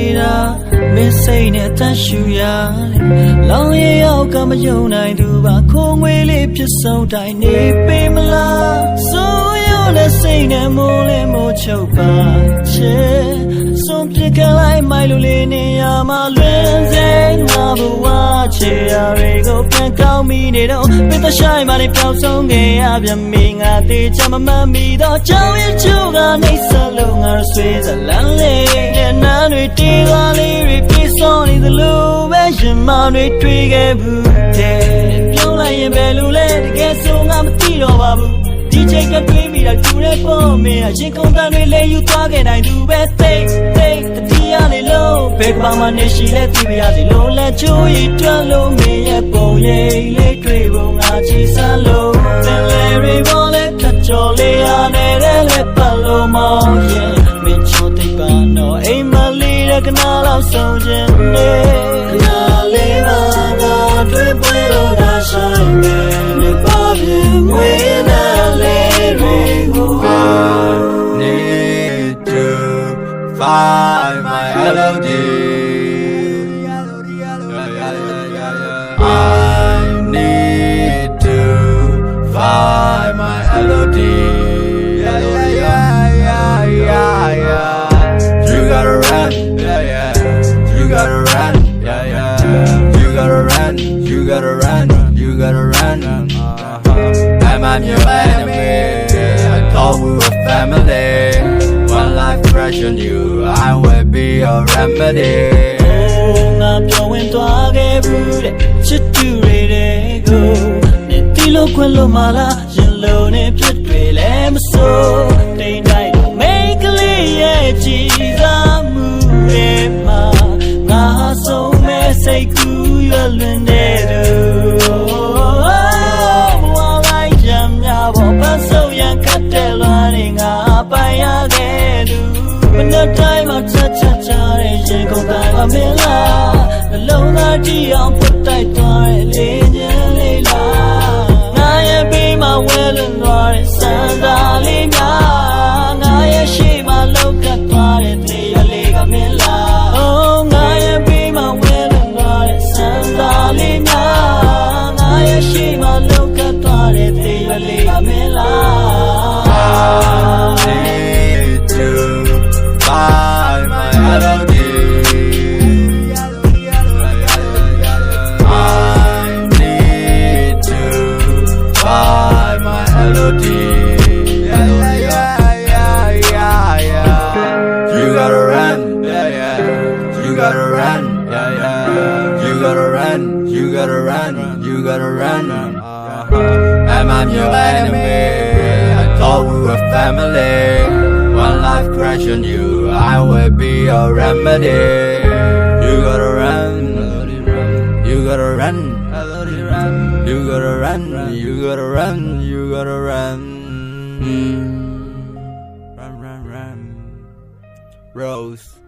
နေတာမင်းစိတ်နဲ့တန်ရှူရတယ်လောင်ရရောက်ကမယုံနိုင်သူပါခိုးငွေလေးဖြစ်ဆုံးတိုင်းနေပေမလားဆိုရတဲ့စိတ်နဲ့မိုးလေးမိုးချုပ်ပါချေဆုံးပြကလိုက်မိုက်လိုလေးနေရမှာလွင်စေငါဘ ဝချေရတွေကိုပြန်ကောင်းမိနေတော့ပိတ်သက်ဆိုင်မှလည်းပျောက်ဆုံးခဲ့ရပြန်မိငါတေချမမှန်မိတော့ကြောင်ရချိုးကနေစလုံးငါဆွေးစလန်းလေးရဲ့နာတွေတေးသွားလေးတွေပြေဆုံးနေသလိုပဲရင်မတွေတွေ့ခဲ့ဘူးတဲ့ပြောလိုက်ရင်ဘယ်လိုလဲတကယ်ဆိုငါမသိတော့ပါဘူးဒီချိန်ကတွေးမိတာတူတဲ့ပုံမင်းအရင်ကုန်တန်းတွေလဲယူသွားခဲ့နိုင်သူပဲသိသိ တတိယနေလို့ဘယ်ကမှနေရှိလဲသိပါရစေလို့လက်ချိုးရည်တွန်းလို့မင်းရဲ့ပုံရိပ်လေးတွေ့ဖို့ငါချီစမ်းလို့ပင်လေရီဘောလေးခတ်ကြော်လေးရနေတဲ့လက်ပတ်လို့မောင်းရင်မင်းချိုးသိပ်ပါတော့အိမ်မလေးတဲ့ကနာလောက်ဆုံးခြင်းနဲ့ကနာလေးပါငါတွေ့ပွဲလို့ဒါဆိုင်နေနေပါပြီမွေးနာလေးတွေကို need Hello. I need to find my L.O.D. You gotta run, you gotta run, you gotta run, you gotta run, you gotta run. Am I'm your enemy. I thought we were family. One life crush on you, I will be your remedy. ငါပြောင်းဝင်သွားခဲ့ဘူးတဲ့ချစ်တူတွေတဲ့ကိုနေတီလို့ခွင့်လို့မလားရင်လုံးနဲ့ပြစ်တွေလည်းမစိုးတိမ်တိုင်းမိတ်ကလေးရဲ့ကြည်စားမှုရဲ့မှာငါဆုံးမဲ့စိတ်ကူးရွလွန်တဲ့ ချက်ချက်ချတဲ့ရေကုန်တိုင်းကမင်းလားနှလုံးသားကြည့်အောင်ဖွတ်တိုက်သွားတဲ့လေညင်လေးလား your enemy? I thought we were family. One life crash on you, I will be your remedy. You gotta run, you gotta run, you gotta run, you gotta run, you gotta run. Run, run, run. Rose.